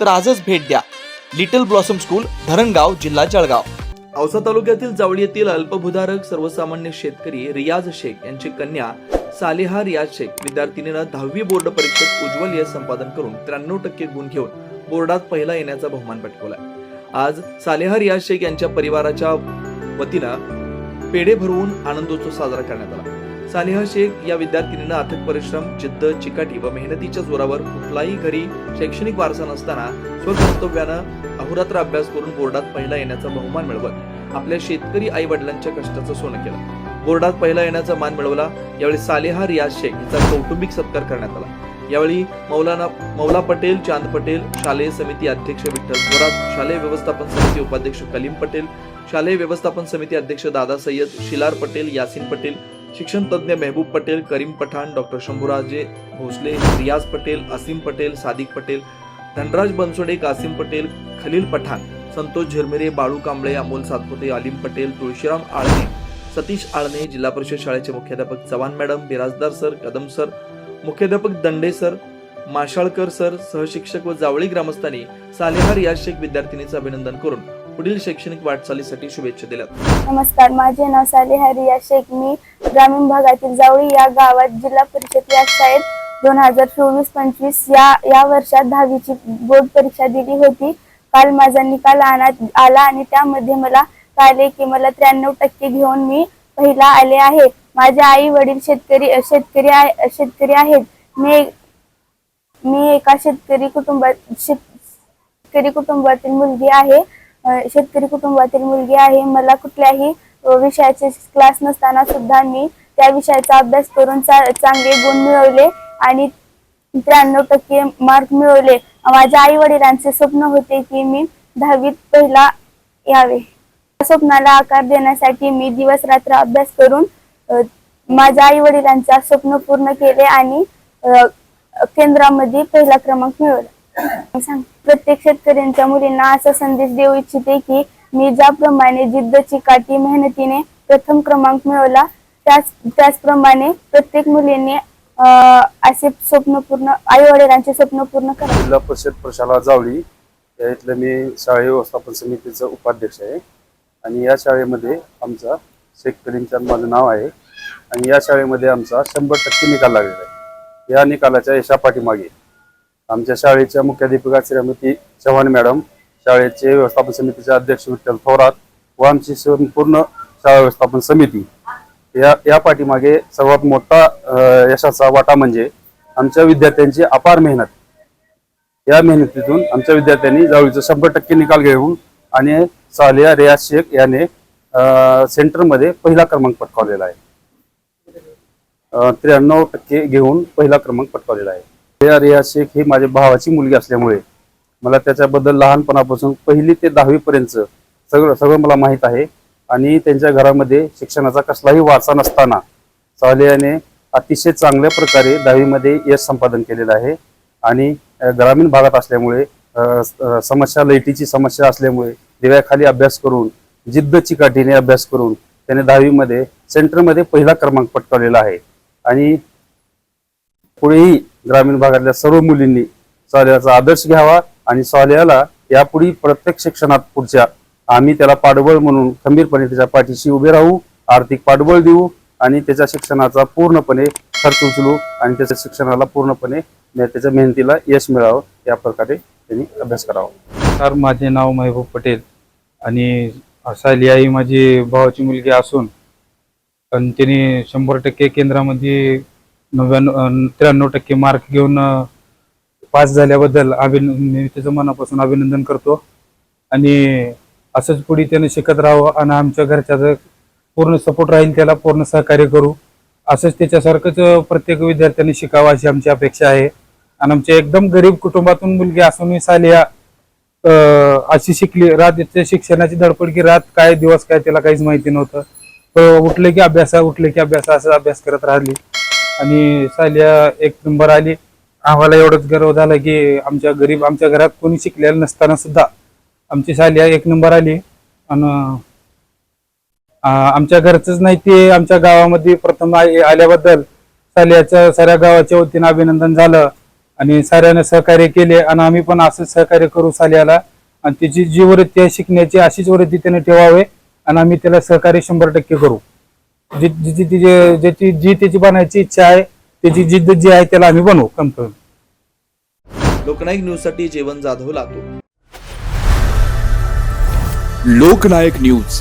तर आजच भेट द्या. लिटल ब्लॉसम स्कूल धरणगाव जिल्हा जळगाव. औसा तालुक्यातील जावळी येथील अल्पभूधारक सर्वसामान्य शेतकरी रियाज शेख यांची कन्या सालेहा रियाज शेख विद्यार्थिनीनं दहावी बोर्ड परीक्षेत उज्ज्वल यश संपादन करून त्र्याण्णव टक्के गुण घेऊन बोर्डात पहिला येण्याचा बहुमान पटकवला आज सालेहा रियाज शेख यांच्या परिवाराच्या वतीनं पेढे भरवून आनंदोत्सव साजरा करण्यात आला. सालेहा शेख या विद्यार्थिनीनं अथक परिश्रम जिद्द चिकाटी व मेहनतीच्या जोरावर कुठलाही घरी शैक्षणिक वारसा नसताना स्वकर्तव्यानं अहोरात्र अभ्यास करून बोर्डात पहिला येण्याचा बहुमान मिळवत आपल्या शेतकरी आई वडिलांच्या कष्टाचं सोनं केलं. बोर्डात पहिला येण्याचा मान मिळवला यावेळी सालेहा रियाज शेख हिचा कौटुंबिक सत्कार करण्यात आला. यावेळी मौलाना मौला पटेल चांद पटेल शालेय समिती अध्यक्ष विठ्ठल थोरात शालेय व्यवस्थापन समिती उपाध्यक्ष कलीम पटेल शालेय व्यवस्थापन समिती अध्यक्ष दादा सय्यद शिलार पटेल यासिन पटेल शिक्षण तज्ज्ञ मेहबूब पटेल करीम पठाण डॉक्टर शंभूराजे भोसले रियाज पटेल असीम पटेल सादिक पटेल धनराज बनसोडे कासिम पटेल खलील पठाण संतोष झिरमिरे बाळू कांबळे अमोल सातपुते आलिम पटेल तुळशीराम आळणे सतीश आळणे जिल्हा परिषद शाळेचे मुख्याध्यापक Chavan madam Birajdar sir Kadam sir मुख्याध्यापक दंडे सर माशाळकर सर सहशिक्षक व जावळी ग्रामस्थांनी सालेहार या शेख विद्यार्थिनीचं अभिनंदन करून पुढील शैक्षणिक वाटचालीसाठी शुभेच्छा दिल्या नमस्कार माझे नाव सालेहा रिया शेख. मी ग्रामीण भागातील जावळी या गावात जिल्हा परिषद या शाळेत दोन हजार चोवीस पंचवीस या या वर्षात दहावीची बोर्ड परीक्षा दिली होती. काल माझा निकाल आणत आला आणि त्यामध्ये मला कळले की मला त्र्याण्णव टक्के घेऊन मी पहिला आले आहे. माझे आई वडील शेतकरी शेतकरी शेतकरी आहेत. मी मी एका शेतकरी कुटुंबात शेत शेतकरी कुटुंबातील मुलगी आहे. शेतकरी कुटुंबातील मुलगी आहे. मला कुठल्याही विषयाचे क्लास नसताना सुद्धा मी त्या विषयाचा अभ्यास करून चा- चांगले गुण मिळवले आणि त्र्याण्णव टक्के मार्क मिळवले. माझ्या आई वडिलांचे स्वप्न होते की मी दहावीत पहिला यावे. त्या स्वप्नाला आकार देण्यासाठी मी दिवस रात्र अभ्यास करून माझ्या आई वडिलांचा स्वप्न पूर्ण केले आणि केंद्रामध्ये पहिला क्रमांक मिळवला. सांग? प्रत्येक शेतकऱ्यांच्या मुलींना असा संदेश देऊ इच्छिते की मी ज्याप्रमाणे जिद्द चिकाटी मेहनतीने प्रथम क्रमांक मिळवला. त्याच त्याचप्रमाणे प्रत्येक मुलीने असे स्वप्न पूर्ण आई वडिलांचे स्वप्न पूर्ण करा. जिल्हा परिषद प्रशाला जावळी या इथलं मी शाळे व्यवस्थापन समितीचं उपाध्यक्ष आहे. आणि या शाळेमध्ये आमचा शेख माझं नाव आहे. आणि या शाळेमध्ये आमचा शंभर टक्के निकाल लागलेला आहे. या निकालाच्या यशा पाठीमागे आमच्या शाळेच्या मुख्याध्यापिका श्रीमती चव्हाण मॅडम शाळेचे व्यवस्थापन समितीचे अध्यक्ष विठ्ठल थोरात व आमची संपूर्ण शाळा व्यवस्थापन समिती. या या पाठीमागे सर्वात मोठा यशाचा वाटा म्हणजे आमच्या विद्यार्थ्यांची अपार मेहनत. या मेहनतीतून आमच्या विद्यार्थ्यांनी जावळीचा शंभर टक्के निकाल घेऊन आणि सालिया रियाज शेख याने सेंटरमध्ये पहिला क्रमांक पटकावलेला आहे. त्र्याण्णव टक्के घेऊन पहिला क्रमांक पटकावलेला आहे. रिया शेख ही माझ्या भावाची मुलगी असल्यामुळे मला त्याच्याबद्दल लहानपणापासून पहिली ते दहावीपर्यंत सगळं सगळं मला माहीत आहे. आणि त्यांच्या घरामध्ये शिक्षणाचा कसलाही वारसा नसताना सालियाने अतिशय चांगल्या प्रकारे दहावीमध्ये यश संपादन केलेलं आहे. आणि ग्रामीण भागात असल्यामुळे समस्या लाईटीची समस्या असल्यामुळे दिव्याखाली अभ्यास करून जिद्द चिकाटीने अभ्यास करून त्याने दहावीमध्ये सेंटरमध्ये पहिला क्रमांक पटकावलेला आहे. आणि पुढेही ग्रामीण भागातल्या सर्व मुलींनी सालियाचा आदर्श घ्यावा आणि सालियाला यापुढे प्रत्येक शिक्षणात पुढच्या आम्ही त्याला पाठबळ म्हणून खंबीरपणे त्याच्या पाठीशी उभे राहू आर्थिक पाठबळ देऊ आणि त्याच्या शिक्षणाचा पूर्णपणे खर्च उचलू आणि त्याच्या शिक्षणाला पूर्णपणे त्याच्या मेहनतीला यश मिळावं या प्रकारे त्यांनी अभ्यास करावा. सर माझे नाव महबूब पटेल आणि सायली आई माझी भावाची मुलगी असून आणि त्यांनी शंभर टक्के केंद्रामध्ये नव्याण्णव त्र्याण्णव टक्के मार्क घेऊन पास झाल्याबद्दल अभिन मी त्याचं मनापासून अभिनंदन करतो. आणि असंच पुढे त्याने शिकत राहावं आणि आमच्या घरच्याचं पूर्ण सपोर्ट राहील त्याला पूर्ण सहकार्य करू. असंच त्याच्यासारखंच प्रत्येक विद्यार्थ्यांनी शिकावं अशी आमची अपेक्षा आहे. आणि आमच्या एकदम गरीब कुटुंबातून मुलगी असून सालिया अशी शिकली. रात शिक्षणाची धडपड की रात काय दिवस काय त्याला काहीच माहिती नव्हतं. उठलं उठले की अभ्यास उठले की अभ्यास असं अभ्यास करत राहिली. आणि साल्या एक नंबर आली. आम्हाला एवढंच गर्व झाला की आमच्या गरीब आमच्या घरात कोणी शिकलेलं नसताना सुद्धा आमची साल्या एक नंबर आली. आणि आमच्या घरचंच नाही ते आमच्या गावामध्ये प्रथम आल्याबद्दल साल्याच्या साऱ्या गावाच्या वतीनं अभिनंदन झालं. आणि साऱ्यानं सहकार्य केले आणि आम्ही पण असंच सहकार्य करू साल्याला. आणि तिची जी वृत्ती आहे शिकण्याची अशीच वृत्ती त्याने ठेवावे आणि आम्ही त्याला सहकार्य शंभर टक्के करू. जी जी जी- जी ज्याची जी त्याची बनायची इच्छा आहे त्याची जिद्द जी आहे त्याला आम्ही बनवू कन्फर्म. लोकनायक न्यूजसाठी जेवण जाधव लातूर. लोकनायक न्यूज.